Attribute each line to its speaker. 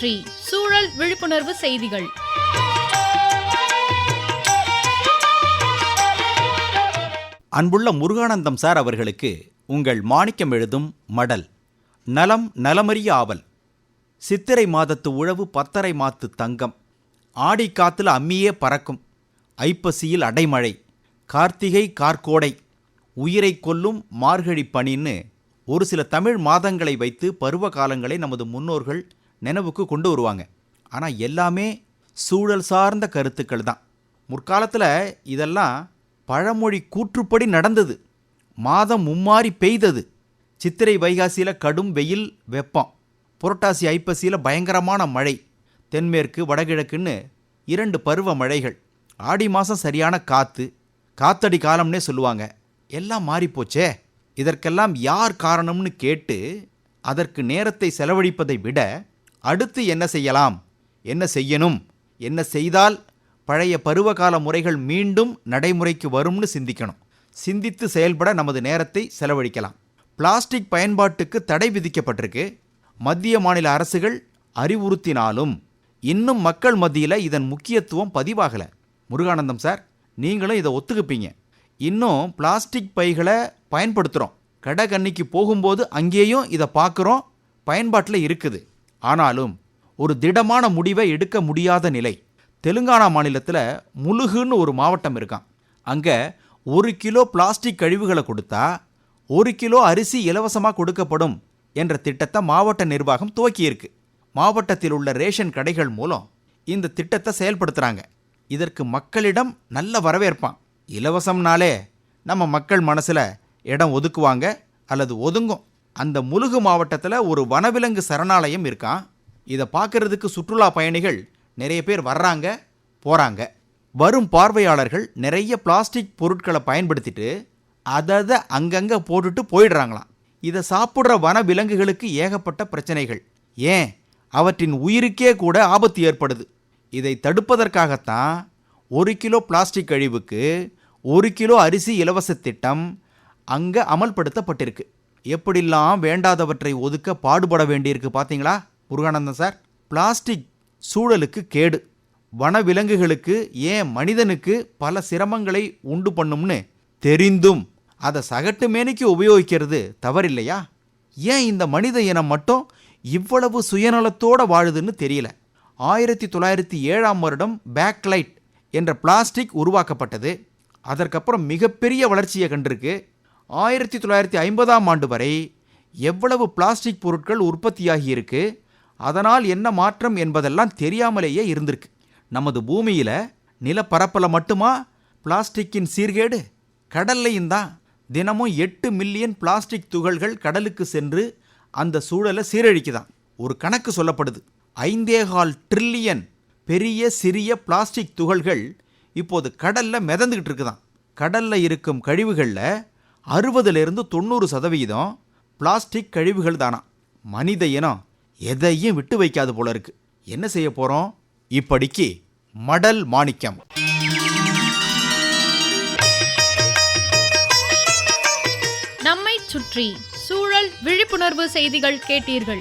Speaker 1: சுற்றி சூழல் விழிப்புணர்வு செய்திகள்.
Speaker 2: அன்புள்ள முருகானந்தம் சார் அவர்களுக்கு உங்கள் மாணிக்கம் எழுதும் மடல் நலம் நலமறிய ஆவல் சித்திரை மாதத்து உழவு பத்தரை மாத்து தங்கம் ஆடி காத்துல அம்மியே பறக்கும் ஐப்பசியில் அடைமழை கார்த்திகை கார்கோடை உயிரை கொல்லும் மார்கழி பனின்னு ஒரு சில தமிழ் மாதங்களை வைத்து பருவ காலங்களை நமது முன்னோர்கள் நினைவுக்கு கொண்டு வருவாங்க. ஆனால் எல்லாமே சூழல் சார்ந்த கருத்துக்கள் தான். முற்காலத்தில் இதெல்லாம் பழமொழி கூற்றுப்படி நடந்தது. மாதம் மும்மாறி பெய்தது. சித்திரை வைகாசியில் கடும் வெயில் வெப்பம். புரட்டாசி ஐப்பசியில் பயங்கரமான மழை. தென்மேற்கு வடகிழக்குன்னு இரண்டு பருவ மழைகள். ஆடி மாதம் சரியான காற்று காத்தடி காலம்னே சொல்லுவாங்க. எல்லாம் மாறிப்போச்சே. இதற்கெல்லாம் யார் காரணம்னு கேட்டு அதற்கு நேரத்தை செலவழிப்பதை விட அடுத்து என்ன செய்யலாம்? என்ன செய்யணும்? என்ன செய்தால் பழைய பருவகால முறைகள் மீண்டும் நடைமுறைக்கு வரும்னு சிந்திக்கணும். சிந்தித்து செயல்பட நமது நேரத்தை செலவழிக்கலாம். பிளாஸ்டிக் பயன்பாட்டுக்கு தடை விதிக்கப்பட்டிருக்கு. மத்திய மாநில அரசுகள் அறிவுறுத்தினாலும் இன்னும் மக்கள் மத்தியில் இதன் முக்கியத்துவம் பதிவாகலை. முருகானந்தம் சார் நீங்களும் இதை ஒத்துக்குப்பீங்க. இன்னும் பிளாஸ்டிக் பைகளை பயன்படுத்துகிறோம் கடை கன்னிக்கு போகும்போது அங்கேயும் இதை பார்க்குறோம். பயன்பாட்டில் இருக்குது. ஆனாலும் ஒரு திடமான முடிவை எடுக்க முடியாத நிலை. தெலுங்கானா மாநிலத்தில் முழுகுன்னு ஒரு மாவட்டம் இருக்கான் அங்கே ஒரு கிலோ பிளாஸ்டிக் கழிவுகளை கொடுத்தா ஒரு கிலோ அரிசி இலவசமாக கொடுக்கப்படும் என்ற திட்டத்தை மாவட்ட நிர்வாகம் துவக்கியிருக்கு. மாவட்டத்தில் உள்ள ரேஷன் கடைகள் மூலம் இந்த திட்டத்தை செயல்படுத்துகிறாங்க இதற்கு மக்களிடம் நல்ல வரவேற்பான் இலவசம்னாலே நம்ம மக்கள் மனசில் இடம் ஒதுக்குவாங்க அல்லது ஒதுங்கும். அந்த முலுகு மாவட்டத்தில் ஒரு வனவிலங்கு சரணாலயம் இருக்கான் இதை பார்க்கறதுக்கு சுற்றுலா பயணிகள் நிறைய பேர் வர்றாங்க போகிறாங்க வரும் பார்வையாளர்கள் நிறைய பிளாஸ்டிக் பொருட்களை பயன்படுத்திட்டு அதை அதை அங்கங்கே போட்டுட்டு போயிடுறாங்களாம். இதை சாப்பிட்ற வன விலங்குகளுக்கு ஏகப்பட்ட பிரச்சனைகள். ஏன்? அவற்றின் உயிருக்கே கூட ஆபத்து ஏற்படுது. இதை தடுப்பதற்காகத்தான் ஒரு கிலோ பிளாஸ்டிக் கழிவுக்கு ஒரு கிலோ அரிசி இலவச திட்டம் அங்கே அமல்படுத்தப்பட்டிருக்கு. எப்படிலாம் வேண்டாதவற்றை ஒதுக்க பாடுபட வேண்டியிருக்கு பார்த்தீங்களா? முருகானந்தம் சார் பிளாஸ்டிக் சூழலுக்கு கேடு. வனவிலங்குகளுக்கு ஏன் மனிதனுக்கு பல சிரமங்களை உண்டு பண்ணும்னு தெரிந்தும் அதை சகட்டு மேனிக்கு உபயோகிக்கிறது தவறில்லையா? ஏன் இந்த மனித இனம் மட்டும் இவ்வளவு சுயநலத்தோடு வாழுதுன்னு தெரியல. ஆயிரத்தி தொள்ளாயிரத்தி ஏழாம் வருடம் பேக்லைட் என்ற பிளாஸ்டிக் உருவாக்கப்பட்டது. அதற்கப்புறம் மிகப்பெரிய வளர்ச்சியை கண்டிருக்கு. ஆயிரத்தி தொள்ளாயிரத்தி ஐம்பதாம் ஆண்டு வரை எவ்வளவு பிளாஸ்டிக் பொருட்கள் உற்பத்தியாகியிருக்கு அதனால் என்ன மாற்றம் என்பதெல்லாம் தெரியாமலேயே இருந்திருக்கு. நமது பூமியில் நிலப்பரப்பில் மட்டுமா? பிளாஸ்டிக்கின் சீர்கேடு? கடல்லையும் தான். தினமும் எட்டு மில்லியன் பிளாஸ்டிக் துகள்கள் கடலுக்கு சென்று அந்த சூழலை சீரழிக்குதான். ஒரு கணக்கு சொல்லப்படுது. ஐந்தேகால் ட்ரில்லியன் பெரிய சிறிய பிளாஸ்டிக் துகள்கள் இப்போது கடலில் மிதந்துக்கிட்டு இருக்குதாம் கடலில் இருக்கும் கழிவுகளில் அறுபதுலேருந்து தொண்ணூறு சதவிகிதம் பிளாஸ்டிக் கழிவுகள் தானா? மனித இனம் எதையும் விட்டு வைக்காது போல இருக்கு. என்ன செய்ய போறோம்? இப்படிக்கு மடல் மாணிக்கம்.
Speaker 1: நம்மை சுற்றி சூழல் விழிப்புணர்வு செய்திகள் கேட்டீர்கள்.